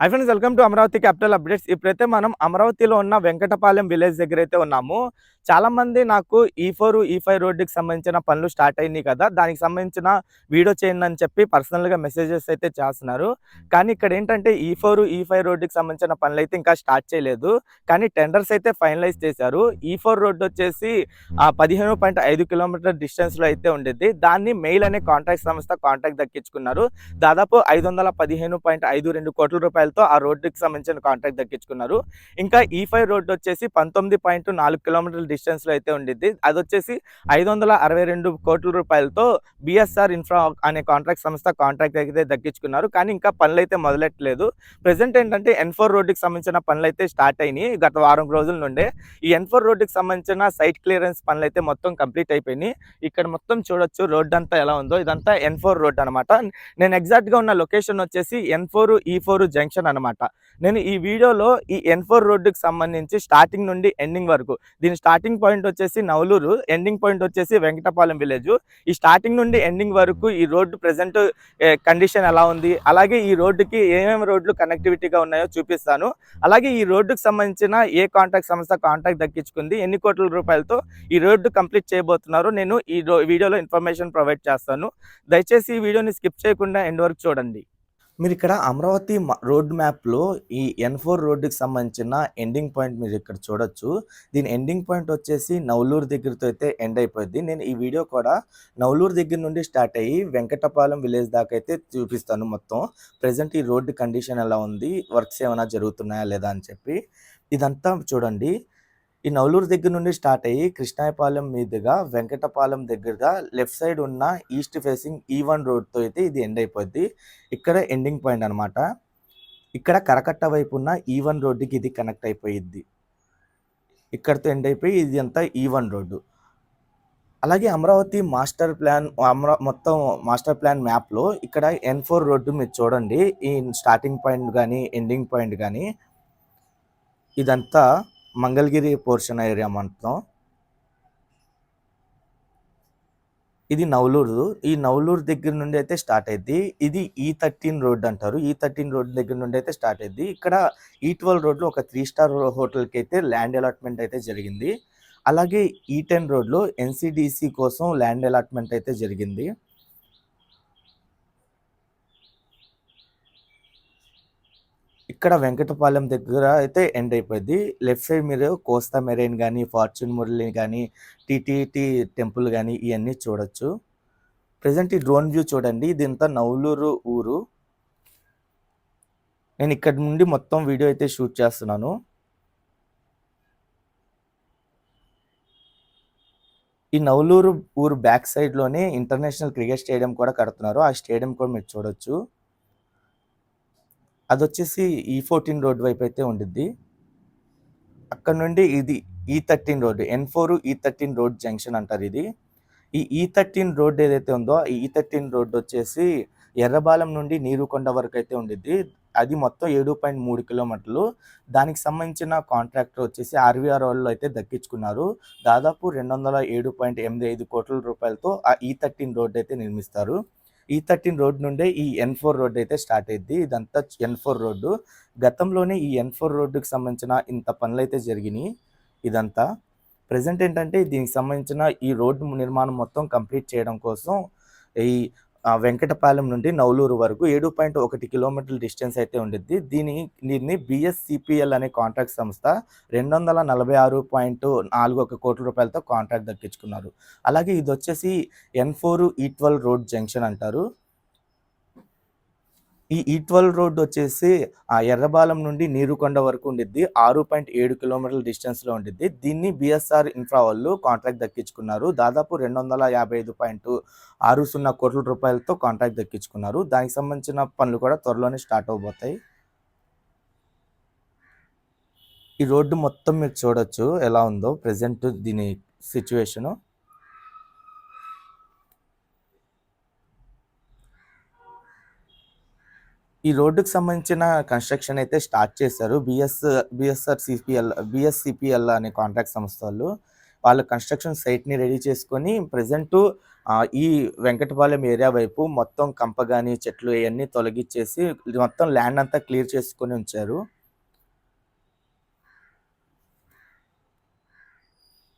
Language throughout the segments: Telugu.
Hi friends welcome to Amaravati capital updates ఇప్పుడైతే మనం అమరావతిలో ఉన్న వెంకటపాలెం విలేజ్ దగ్గర అయితే ఉన్నాము. చాలా మంది నాకు ఈ ఫోర్ ఈ ఫైవ్ రోడ్డుకి సంబంధించిన పనులు స్టార్ట్ అయినాయి కదా. దానికి సంబంధించిన వీడియో చేయండి అని చెప్పి పర్సనల్గా మెసేజెస్ అయితే చేస్తున్నారు. కానీ ఇక్కడ ఏంటంటే ఈ ఫోర్ ఈ ఫైవ్ రోడ్డుకి సంబంధించిన పనులు అయితే ఇంకా స్టార్ట్ చేయలేదు. కానీ టెండర్స్ అయితే ఫైనలైజ్ చేశారు. ఈ ఫోర్ రోడ్డు వచ్చేసి ఆ పదిహేను పాయింట్ ఐదు కిలోమీటర్ డిస్టెన్స్లో అయితే ఉండేది దాన్ని మెయిల్ అనే కాంట్రాక్ట్ సంస్థ కాంట్రాక్ట్ దక్కించుకున్నారు. దాదాపు ఐదు వందల పదిహేను పాయింట్ ఐదు రెండు కోట్ల రూపాయలతో ఆ రోడ్డుకి సంబంధించిన కాంట్రాక్ట్ దక్కించుకున్నారు. ఇంకా ఈ ఫైవ్ రోడ్డు వచ్చేసి పంతొమ్మిది పాయింట్ నాలుగు కిలోమీటర్ల డిస్టెన్స్లో అయితే ఉండిద్ది. అది వచ్చేసి ఐదు వందల అరవై రెండు కోట్ల రూపాయలతో బిఎస్ఆర్ ఇన్ఫ్రా అనే కాంట్రాక్ట్ సంస్థ కాంట్రాక్ట్ అయితే దక్కించుకున్నారు. కానీ ఇంకా పనులు అయితే మొదలెట్టలేదు. ప్రెసెంట్ ఏంటంటే ఎన్ ఫోర్ రోడ్డుకి సంబంధించిన పనులు అయితే స్టార్ట్ అయినాయి గత వారం రోజుల నుండే. ఈ ఎన్ ఫోర్ రోడ్డుకి సంబంధించిన సైట్ క్లియరెన్స్ పనులు అయితే మొత్తం కంప్లీట్ అయిపోయినాయి. ఇక్కడ మొత్తం చూడొచ్చు రోడ్ అంతా ఎలా ఉందో. ఇదంతా ఎన్ ఫోర్ రోడ్ అనమాట నేను ఎగ్జాక్ట్గా ఉన్న లొకేషన్ వచ్చేసి N four E four junction అనమాట నేను ఈ వీడియోలో ఈ ఎన్ ఫోర్ రోడ్డుకి సంబంధించి స్టార్టింగ్ నుండి ఎండింగ్ వరకు దీని స్టార్టింగ్ పాయింట్ వచ్చేసి నవలూరు ఎండింగ్ పాయింట్ వచ్చేసి వెంకటపాలెం విలేజ్. ఈ స్టార్టింగ్ నుండి ఎండింగ్ వరకు ఈ రోడ్డు ప్రజెంట్ కండిషన్ ఎలా ఉంది అలాగే ఈ రోడ్డుకి ఏమేమి రోడ్లు కనెక్టివిటీగా ఉన్నాయో చూపిస్తాను. అలాగే ఈ రోడ్డుకు సంబంధించిన ఏ కాంట్రాక్ట్ సంస్థ కాంట్రాక్ట్ దక్కించుకుంది ఎన్ని కోట్ల రూపాయలతో ఈ రోడ్డు కంప్లీట్ చేయబోతున్నారు నేను ఈ రో- వీడియోలో ఇన్ఫర్మేషన్ ప్రొవైడ్ చేస్తాను. దయచేసి ఈ వీడియోని స్కిప్ చేయకుండా ఎండ్ వరకు చూడండి. మీరు ఇక్కడ అమరావతి మ- రోడ్ మ్యాప్లో ఈ ఎన్ ఫోర్ రోడ్డుకి సంబంధించిన ఎండింగ్ పాయింట్ మీరు ఇక్కడ చూడొచ్చు. దీని ఎండింగ్ పాయింట్ వచ్చేసి నవలూరు దగ్గరతో అయితే ఎండ్ అయిపోద్ది. నేను ఈ వీడియో కూడా నవలూరు దగ్గర నుండి స్టార్ట్ అయ్యి వెంకటపాలెం విలేజ్ దాకా అయితే చూపిస్తాను మొత్తం. ప్రజెంట్ ఈ రోడ్డు కండిషన్ ఎలా ఉంది? వర్క్స్ ఏమైనా జరుగుతున్నాయా లేదా అని చెప్పి. ఇదంతా చూడండి. ఈ నవలూరు దగ్గర నుండి స్టార్ట్ అయ్యి కృష్ణాయపాలెం మీదుగా వెంకటపాలెం దగ్గరగా లెఫ్ట్ సైడ్ ఉన్న ఈస్ట్ ఫేసింగ్ ఈ వన్ రోడ్తో అయితే ఇది ఎండ్ అయిపోద్ది. ఇక్కడ ఎండింగ్ పాయింట్ అనమాట ఇక్కడ కరకట్ట వైపు ఉన్న ఈ వన్ రోడ్డుకి ఇది కనెక్ట్ అయిపోయిద్ది. ఇక్కడతో ఎండ్ అయిపోయి ఇది అంతా ఈ వన్ రోడ్డు. అలాగే అమరావతి మాస్టర్ ప్లాన్ అమరా మొత్తం మాస్టర్ ప్లాన్ మ్యాప్లో ఇక్కడ ఎన్ ఫోర్ రోడ్డు మీరు చూడండి. ఈ స్టార్టింగ్ పాయింట్ కానీ ఎండింగ్ పాయింట్ కానీ ఇదంతా మంగళగిరి పోర్షన్ ఏరియా మొత్తం. ఇది నవలూరు. ఈ నవలూరు దగ్గర నుండి అయితే స్టార్ట్ అయింది ఇది ఈ థర్టీన్ రోడ్ అంటారు. ఈ థర్టీన్ రోడ్ దగ్గర నుండి అయితే స్టార్ట్ అయింది ఇక్కడ ఈ ట్వెల్వ్ రోడ్లో ఒక త్రీ స్టార్ హోటల్కి అయితే ల్యాండ్ అలాట్మెంట్ అయితే జరిగింది. అలాగే ఈ టెన్ రోడ్లో ఎన్సిడిసి కోసం ల్యాండ్ అలాట్మెంట్ అయితే జరిగింది. ఇక్కడ వెంకటపాలెం దగ్గర అయితే ఎండ్ అయిపోయింది. లెఫ్ట్ సైడ్ మీరు కోస్తా మెరైన్ కానీ ఫార్చ్యూన్ మురళి కానీ టీటీటీ టెంపుల్ కానీ ఇవన్నీ చూడొచ్చు. ప్రజెంట్ ఈ డ్రోన్ వ్యూ చూడండి. ఇదంతా నవలూరు ఊరు. నేను ఇక్కడ నుండి మొత్తం వీడియో అయితే షూట్ చేస్తున్నాను. ఈ నవలూరు ఊరు బ్యాక్ సైడ్లోనే ఇంటర్నేషనల్ క్రికెట్ స్టేడియం కూడా కడుతున్నారు. ఆ స్టేడియం కూడా మీరు చూడొచ్చు. అది వచ్చేసి ఈ ఫోర్టీన్ రోడ్ వైపు అయితే ఉండిద్ది. అక్కడ నుండి ఇది E thirteen road N four E thirteen road junction అంటారు ఇది. ఈ ఈ థర్టీన్ రోడ్ ఏదైతే ఉందో ఈ ఈ థర్టీన్ రోడ్ వచ్చేసి ఎర్రబాలెం నుండి నీరుకొండ వరకు అయితే ఉండిద్ది. అది మొత్తం ఏడు పాయింట్ మూడు కిలోమీటర్లు. దానికి సంబంధించిన కాంట్రాక్టర్ వచ్చేసి ఆర్వీఆర్ వాళ్ళు అయితే దక్కించుకున్నారు. దాదాపు రెండు వందల ఏడు పాయింట్ ఎనిమిది ఐదు కోట్ల రూపాయలతో ఆ ఈ థర్టీన్ రోడ్ అయితే నిర్మిస్తారు. ఈ థర్టీన్ రోడ్ నుండే ఈ ఎన్ ఫోర్ రోడ్ అయితే స్టార్ట్ అయింది ఇదంతా ఎన్ ఫోర్ రోడ్డు. గతంలోనే ఈ ఎన్ ఫోర్ రోడ్డుకి సంబంధించిన ఇంత పనులు అయితే జరిగినాయి. ఇదంతా ప్రజెంట్ ఏంటంటే దీనికి సంబంధించిన ఈ రోడ్డు నిర్మాణం మొత్తం కంప్లీట్ చేయడం కోసం ఈ వెంకటపాలెం నుండి నవలూరు వరకు ఏడు పాయింట్ ఒకటి కిలోమీటర్ల డిస్టెన్స్ అయితే ఉండిద్ది. దీని దీన్ని బిఎస్సిపిఎల్ అనే కాంట్రాక్ట్ సంస్థ రెండు వందల నలభై ఆరు పాయింట్ నాలుగు ఒక కోట్ల రూపాయలతో కాంట్రాక్ట్ దక్కించుకున్నారు. అలాగే ఇది వచ్చేసి N four E twelve road junction అంటారు. ఈ ఈ ట్వెల్వ్ రోడ్ వచ్చేసి ఆ ఎర్రబాలెం నుండి నీరుకొండ వరకు ఉండిద్ది. ఆరు పాయింట్ ఏడు కిలోమీటర్ల డిస్టెన్స్లో ఉండిద్ది. దీన్ని బిఎస్ఆర్ ఇన్ఫ్రా వాళ్ళు కాంట్రాక్ట్ దక్కించుకున్నారు. దాదాపు రెండు వందల యాభై ఐదు పాయింట్ ఆరు సున్నా కోట్ల రూపాయలతో కాంట్రాక్ట్ దక్కించుకున్నారు. దానికి సంబంధించిన పనులు కూడా త్వరలోనే స్టార్ట్ అవబోతాయి. ఈ రోడ్డు మొత్తం మీరు చూడొచ్చు ఎలా ఉందో ప్రజెంట్ దీని సిచ్యువేషను ఈ రోడ్డుకి సంబంధించిన కన్స్ట్రక్షన్ అయితే స్టార్ట్ చేశారు బిఎస్ బిఎస్ఆర్ సిపిఎల్ బిఎస్సిపిఎల్ అనే కాంట్రాక్ట్ సంస్థ వాళ్ళు వాళ్ళు కన్‌స్ట్రక్షన్ సైట్‌ని రెడీ చేసుకొని ప్రజెంటు ఈ వెంకటపాలెం ఏరియా వైపు మొత్తం కంప కానీ చెట్లు ఇవన్నీ తొలగిచ్చేసి ఇది మొత్తం ల్యాండ్ అంతా క్లియర్ చేసుకొని ఉంచారు.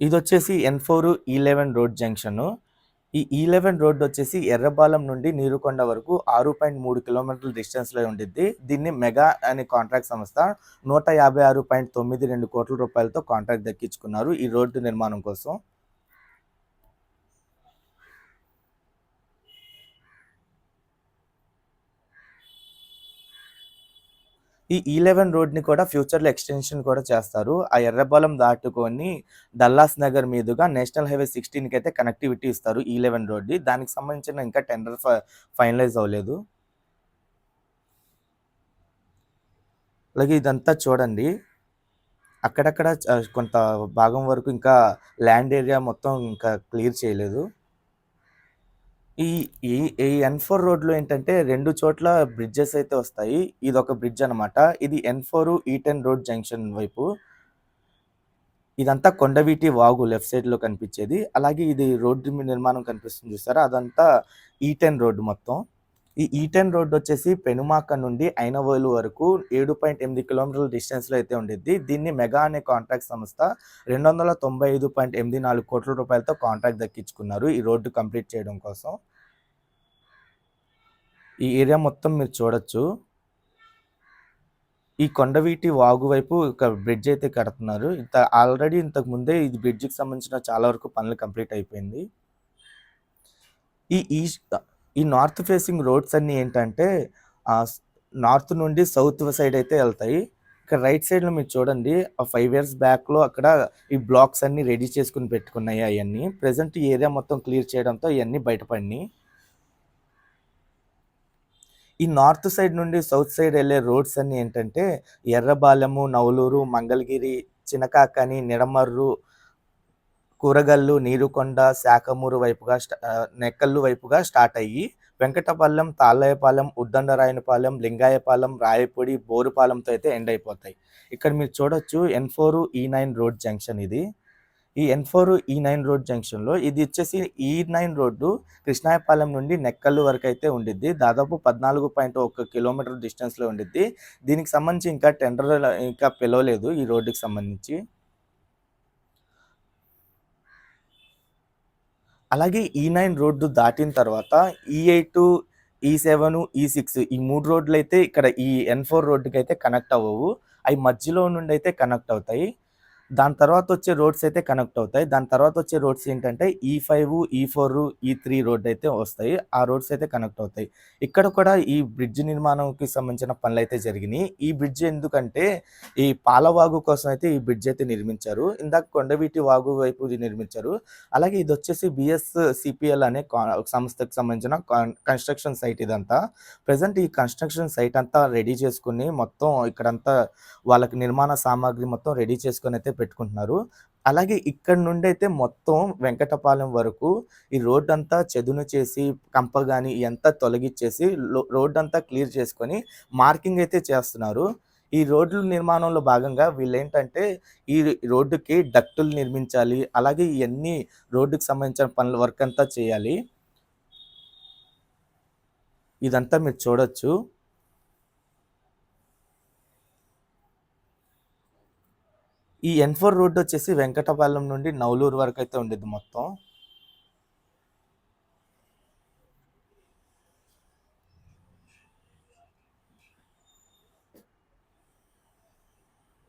ఇది వచ్చేసి ఎన్ ఫోర్ ఈ-11 రోడ్ జంక్షను. ఈ e ఈలెవెన్ రోడ్డు వచ్చేసి ఎర్రబాలెం నుండి నీరుకొండ వరకు 6.3 కిలోమీటర్ల డిస్టెన్స్‌లో ఉండిద్ది. దీన్ని మెగా అనే కాంట్రాక్ట్ సంస్థ 156.92 కోట్ల రూపాయలతో కాంట్రాక్ట్ దక్కించుకున్నారు ఈ రోడ్డు నిర్మాణం కోసం. ఈ e ఈ-11 రోడ్‌ని కూడా ఫ్యూచర్‌లో ఎక్స్‌టెన్షన్ కూడా చేస్తారు. ఆ ఎర్రబాలెం దాటుకొని డల్లాస్ నగర్ మీదుగా నేషనల్ హైవే 16కి అయితే కనెక్టివిటీ ఇస్తారు e ఈ-11 రోడ్‌ని. దానికి సంబంధించిన ఇంకా టెండర్ ఫైనలైజ్ అవ్వలేదు. అలాగే ఇదంతా చూడండి. అక్కడక్కడ కొంత భాగం వరకు ఇంకా ల్యాండ్ ఏరియా మొత్తం ఇంకా క్లియర్ చేయలేదు. ఈ ఈ ఈ ఎన్ ఫోర్ రోడ్‌లో ఏంటంటే రెండు చోట్ల బ్రిడ్జెస్ అయితే వస్తాయి. ఇది ఒక బ్రిడ్జ్ అనమాట. ఇది ఎన్ ఫోర్ ఈ-10 రోడ్ జంక్షన్ వైపు. ఇదంతా కొండవీటి వాగు లెఫ్ట్ సైడ్‌లో కనిపించేది. అలాగే ఇది రోడ్డు నిర్మాణం కనిపిస్తుంది చూస్తారా అదంతా ఈ-10 రోడ్డు మొత్తం. ఈ ఈటెన్ రోడ్ వచ్చేసి పెనుమాక నుండి ఐనవోలు వరకు 7.8 కిలోమీటర్ల డిస్టెన్స్‌లో అయితే ఉండిద్ది. దీన్ని మెగా అనే కాంట్రాక్ట్ సంస్థ 295.84 కోట్ల రూపాయలతో కాంట్రాక్ట్ దక్కించుకున్నారు ఈ రోడ్డు కంప్లీట్ చేయడం కోసం. ఈ ఏరియా మొత్తం మీరు చూడొచ్చు. ఈ కొండవీటి వాగు వైపు ఒక బ్రిడ్జ్ అయితే కడుతున్నారు. ఇంత ఆల్రెడీ ఇంతకు ముందే ఇది బ్రిడ్జ్‌కి సంబంధించిన చాలా వరకు పనులు కంప్లీట్ అయిపోయింది. ఈ ఈస్ట్ ఈ నార్త్ ఫేసింగ్ రోడ్స్ అన్నీ ఏంటంటే నార్త్ నుండి సౌత్ సైడ్ అయితే వెళ్తాయి ఇక్కడ రైట్ సైడ్‌లో మీరు చూడండి. ఆ ఫైవ్ ఇయర్స్ బ్యాక్‌లో అక్కడ ఈ బ్లాక్స్ అన్నీ రెడీ చేసుకుని పెట్టుకున్నాయి అవన్నీ ప్రజెంట్ ఈ ఏరియా మొత్తం క్లియర్ చేయడంతో ఇవన్నీ బయటపడినాయి ఈ నార్త్ సైడ్ నుండి సౌత్ సైడ్ వెళ్ళే రోడ్స్ అన్నీ ఏంటంటే ఎర్రబాలెము, నవలూరు, మంగళగిరి, చినకాకని, నిడమర్రు, కూరగల్లు, నీరుకొండ, శాఖమూరు వైపుగా నెక్కల్లు వైపుగా స్టార్ట్ అయ్యి వెంకటపాలెం, తాళ్ళయపాలెం ఉద్దండరాయనపాలెం, లింగాయపాలెం, రాయపూడి, బోరుపాలెంతో అయితే ఎండ్ అయిపోతాయి. ఇక్కడ మీరు చూడొచ్చు N four E nine road junction ఇది. ఈ N four E nine road జంక్షన్‌లో ఇది వచ్చేసి ఈ నైన్ రోడ్డు కృష్ణాయపాలెం నుండి నెక్కల్లు వరకు అయితే ఉండిద్ది. దాదాపు 14.1 కిలోమీటర్ డిస్టెన్స్‌లో ఉండిద్ది. దీనికి సంబంధించి ఇంకా టెండర్ ఇంకా పిలవలేదు ఈ రోడ్డుకి సంబంధించి. అలాగే e ఈ నైన్ రోడ్డు దాటిన తర్వాత ఈ ఎయిట్ ఈ సెవెన్ ఈ సిక్స్ ఈ మూడు రోడ్లు అయితే ఇక్కడ ఈ ఎన్ ఫోర్ రోడ్డుకి అయితే కనెక్ట్ అవ్వవు. అవి మధ్యలో నుండి అయితే కనెక్ట్ అవుతాయి. దాని తర్వాత వచ్చే రోడ్స్ అయితే కనెక్ట్ అవుతాయి. దాని తర్వాత వచ్చే రోడ్స్ ఏంటంటే ఈ ఫైవ్ ఈ ఫోర్ ఈ త్రీ రోడ్ అయితే వస్తాయి. ఆ రోడ్స్ అయితే కనెక్ట్ అవుతాయి. ఇక్కడ కూడా ఈ బ్రిడ్జ్ నిర్మాణంకి సంబంధించిన పనులైతే జరిగినాయి ఈ బ్రిడ్జ్ ఎందుకంటే ఈ పాలవాగు కోసం అయితే ఈ బ్రిడ్జ్ అయితే నిర్మించారు. ఇందాక కొండవీటి వాగు వైపు ఇది నిర్మించారు. అలాగే ఇదొచ్చేసి బీఎస్‌సీపీఎల్ అనే కా సంస్థకి సంబంధించిన కన్‌స్ట్రక్షన్ సైట్ ఇదంతా. ప్రజెంట్ ఈ కన్‌స్ట్రక్షన్ సైట్ అంతా రెడీ చేసుకుని మొత్తం ఇక్కడంతా వాళ్ళకి నిర్మాణ సామాగ్రి మొత్తం రెడీ చేసుకుని అయితే పెట్టుకుంటున్నారు. అలాగే ఇక్కడ నుండి అయితే మొత్తం వెంకటపాలెం వరకు ఈ రోడ్డంతా చదును చేసి కంప కానీ ఇయంతా తొలగించేసి రోడ్ అంతా క్లియర్ చేసుకొని మార్కింగ్ అయితే చేస్తున్నారు. ఈ రోడ్ల నిర్మాణంలో భాగంగా వీళ్ళేంటంటే ఈ రోడ్డుకి డక్టులు నిర్మించాలి. అలాగే ఇవన్నీ రోడ్డుకి సంబంధించిన పనుల వర్క్ అంతా చేయాలి. ఇదంతా మీరు చూడొచ్చు. ఈ ఎన్ ఫోర్ రోడ్ వచ్చేసి వెంకటపాలెం నుండి నవలూరు అయితే ఉండేది మొత్తం.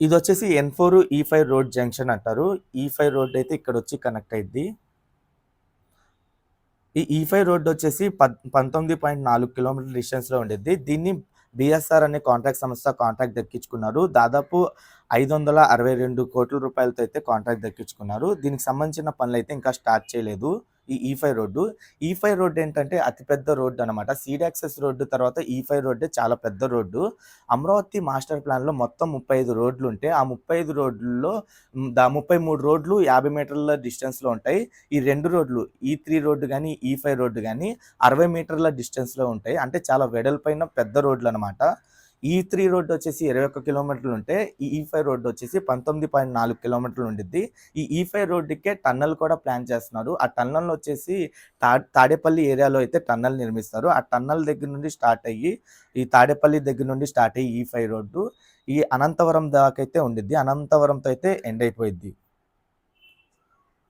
ఇది వచ్చేసి N four E five road junction అంటారు. ఈ ఫైవ్ రోడ్ అయితే ఇక్కడ వచ్చి కనెక్ట్ అయింది ఈ ఈ ఫైవ్ రోడ్ వచ్చేసి పద్ 19.4 కిలోమీటర్ల డిస్టెన్స్‌లో ఉండేది దీన్ని బీఎస్ఆర్ అనే కాంట్రాక్ట్ సంస్థ కాంట్రాక్ట్ దక్కించుకున్నారు. దాదాపు 562 కోట్ల రూపాయలతో అయితే కాంట్రాక్ట్ దక్కించుకున్నారు. దీనికి సంబంధించిన పనులైతే ఇంకా స్టార్ట్ చేయలేదు. ఈ e E five road. E E five road ఏంటంటే అతిపెద్ద రోడ్డు అనమాట. సీడ్ యాక్సెస్ రోడ్డు తర్వాత e ఈ-5 రోడ్డే చాలా పెద్ద రోడ్డు. అమరావతి మాస్టర్ ప్లాన్‌లో మొత్తం ముప్పై ఐదు రోడ్లు ఉంటే ఆ 35 రోడ్లలో దా దా 33 రోడ్లు 50 మీటర్ల డిస్టెన్స్‌లో ఉంటాయి. ఈ రెండు రోడ్లు ఈ త్రీ రోడ్డు కానీ ఈ ఫైవ్ రోడ్డు కానీ అరవై మీటర్ల డిస్టెన్స్‌లో ఉంటాయి. అంటే చాలా వెడల్పైన పెద్ద రోడ్లు అనమాట E ఈ త్రీ రోడ్డు వచ్చేసి ఇరవై ఒక్క కిలోమీటర్లు ఉంటే ఈ e ఈ ఫైవ్ రోడ్డు వచ్చేసి పంతొమ్మిది పాయింట్ నాలుగు కిలోమీటర్లు ఉండిద్ది. ఈ e ఈ ఫైవ్ రోడ్డుకే టన్నల్ కూడా ప్లాన్ చేస్తున్నారు. ఆ టన్నల్ వచ్చేసి తా తాడేపల్లి ఏరియాలో అయితే టన్నల్ నిర్మిస్తారు. ఆ టన్నల్ దగ్గర నుండి స్టార్ట్ అయ్యి ఈ తాడేపల్లి దగ్గర నుండి స్టార్ట్ అయ్యి ఈ ఫైవ్ రోడ్డు ఈ అనంతవరం దాకైతే ఉండిద్ది. అనంతవరంతో అయితే ఎండ్ అయిపోయిద్ది.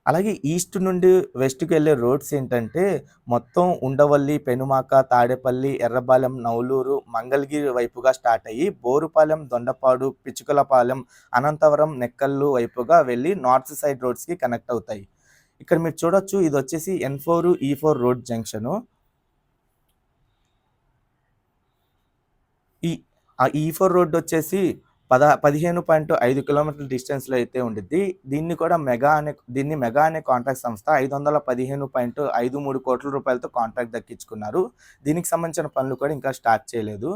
అలాగే ఈస్ట్ నుండి వెస్ట్‌కి వెళ్ళే రోడ్స్ ఏంటంటే, మొత్తం ఉండవల్లి, పెనుమాక, తాడేపల్లి, ఎర్రబాలెం, నవలూరు, మంగళగిరి వైపుగా స్టార్ట్ అయ్యి, బోరుపాలెం, దొండపాడు, పిచ్చుకలపాలెం, అనంతవరం, నెక్కల్లు వైపుగా వెళ్ళి నార్త్ సైడ్ రోడ్స్‌కి కనెక్ట్ అవుతాయి. ఇక్కడ మీరు చూడొచ్చు ఇది వచ్చేసి N four, E four road junction. ఈ ఈ ఫోర్ రోడ్ వచ్చేసి పద పదిహేను పాయింట్ ఐదు కిలోమీటర్ల డిస్టెన్స్‌లో అయితే ఉండిద్ది. దీన్ని కూడా మెగా అనే దీన్ని మెగా అనే కాంట్రాక్ట్ సంస్థ 515.53 కోట్ల రూపాయలతో కాంట్రాక్ట్ దక్కించుకున్నారు. దీనికి సంబంధించిన పనులు కూడా ఇంకా స్టార్ట్ చేయలేదు.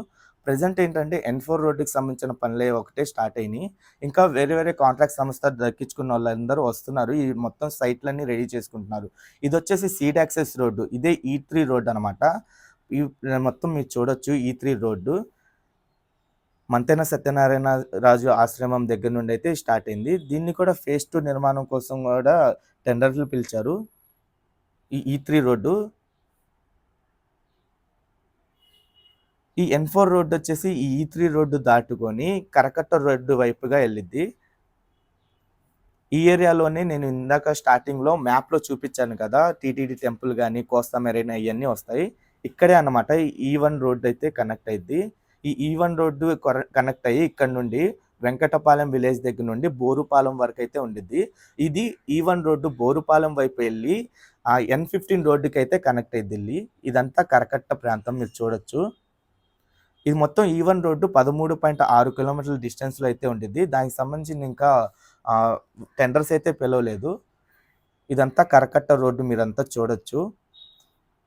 ప్రెజెంట్ ఏంటంటే ఎన్ ఫోర్ రోడ్డుకి సంబంధించిన పనులే ఒకటే స్టార్ట్ అయినాయి. ఇంకా వేరే వేరే కాంట్రాక్ట్ సంస్థ దక్కించుకున్న వాళ్ళందరూ వస్తున్నారు. ఈ మొత్తం సైట్‌లన్నీ రెడీ చేసుకుంటున్నారు. ఇదొచ్చేసి సీడ్ యాక్సెస్ రోడ్డు. ఇదే ఈ త్రీ రోడ్ అనమాట. ఈ మొత్తం మీరు చూడొచ్చు E three road. Mantena Satyanarayana Raju ఆశ్రమం దగ్గర నుండి అయితే స్టార్ట్ అయింది. దీన్ని కూడా ఫేజ్ టూ నిర్మాణం కోసం కూడా టెండర్‌లు పిలిచారు. ఈ ఈ త్రీ రోడ్డు. ఈ ఎన్ ఫోర్ రోడ్ వచ్చేసి ఈ ఈ త్రీ రోడ్డు దాటుకొని కరకట్ట రోడ్డు వైపుగా వెళ్ళిద్ది ఈ ఏరియాలోనే నేను ఇందాక స్టార్టింగ్‌లో మ్యాప్‌లో చూపించాను కదా! టీటీడీ టెంపుల్ కానీ కోస్తా మెరైనా అవన్నీ వస్తాయి. ఇక్కడే అన్నమాట ఈ వన్ రోడ్ అయితే కనెక్ట్ అయింది ఈ ఈవన్ వన్ రోడ్డు కనెక్ట్ అయ్యి ఇక్కడ నుండి వెంకటపాలెం విలేజ్ దగ్గర నుండి బోరుపాలెం వరకు అయితే ఉండిద్ది. ఇది ఈ వన్ రోడ్డు బోరుపాలెం వైపు వెళ్ళి ఆ ఎన్ ఫిఫ్టీన్ రోడ్డుకి అయితే కనెక్ట్ అయిద్దెళ్ళి. ఇదంతా కరకట్ట ప్రాంతం మీరు చూడొచ్చు. ఇది మొత్తం ఈ వన్ రోడ్డు 13.6 కిలోమీటర్ల డిస్టెన్స్‌లో అయితే ఉండిద్ది. దానికి సంబంధించిన ఇంకా టెండర్స్ అయితే పిలవలేదు. ఇదంతా కరకట్ట రోడ్డు మీరంతా చూడొచ్చు.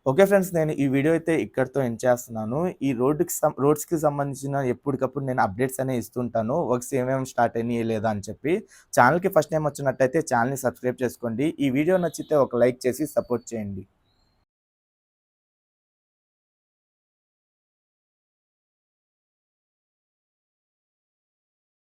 Okay friends. నేను ఈ వీడియో అయితే ఇక్కడితో ఎండ్ చేస్తున్నాను. ఈ రోడ్డుకి రోడ్స్‌కి సంబంధించిన ఎప్పటికప్పుడు నేను అప్డేట్స్ అనేవి ఇస్తుంటాను. వర్క్స్ ఏమేమి స్టార్ట్ అయినాయి లేదా అని చెప్పి. ఛానల్కి ఫస్ట్ టైం వచ్చినట్టయితే ఛానల్ని సబ్స్క్రైబ్ చేసుకోండి. ఈ వీడియో నచ్చితే ఒక లైక్ చేసి సపోర్ట్ చేయండి.